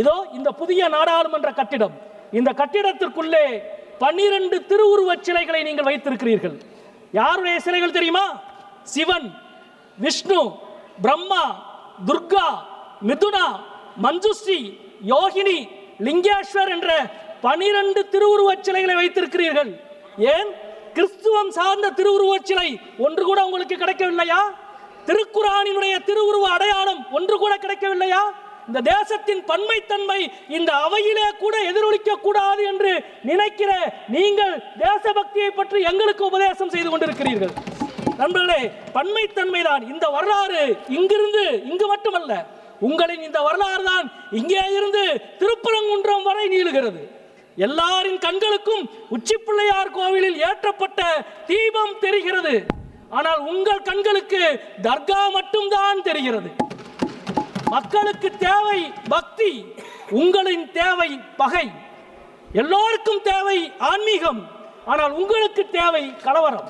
இதோ இந்த புதிய நாடாளுமன்ற கட்டிடம். இந்த கட்டிடத்திற்குள்ளே பன்னிரண்டு திருவுருவச் சிலைகளை நீங்கள் வைத்திருக்கிறீர்கள். யாருடைய சிலைகள் தெரியுமா? சிவன் விஷ்ணு பிரம்மா துர்கா மிதுனா மஞ்சுஸ்ரீ யோகினி லிங்கேஸ்வர் என்ற பனிரெண்டு திருவுருவச் சிலைகளை வைத்திருக்கிறீர்கள். ஏன்? கிறிஸ்துவம் சார்ந்த திருவுருவச் சிலை ஒன்று கூட உங்களுக்கு கிடைக்கவில்லையா? திருக்குறானினுடைய திருவுருவ அடையாளம் ஒன்று கூட கிடைக்கவில்லையா? இந்த தேசத்தின் பன்மைத்தன்மை இந்த அவையிலே கூட எதிரொலிக்க கூடாது என்று நினைக்கிற நீங்கள் தேசபக்தியை பற்றி எங்களுக்கு உபதேசம் செய்து கொண்டிருக்கிறீர்கள். நண்பர்களே பன்மைத்தன்மை தான். இந்த வரலாறு இங்கிருந்து இங்கு மட்டுமல்ல உங்களின் இந்த வரலாறு தான் இங்கே இருந்து திருப்பரங்குன்றம் வரை நீளுகிறது. எல்லாரின் கண்களுக்கும் உச்சி பிள்ளையார் கோவிலில் ஏற்றப்பட்ட தீபம் தெரிகிறது. ஆனால் உங்கள் கண்களுக்கு தர்கா மட்டும்தான் தெரிகிறது. மக்களுக்கு தேவை பக்தி உங்களின் தேவை பகை. எல்லோருக்கும் தேவை ஆன்மீகம் ஆனால் உங்களுக்கு தேவை கலவரம்.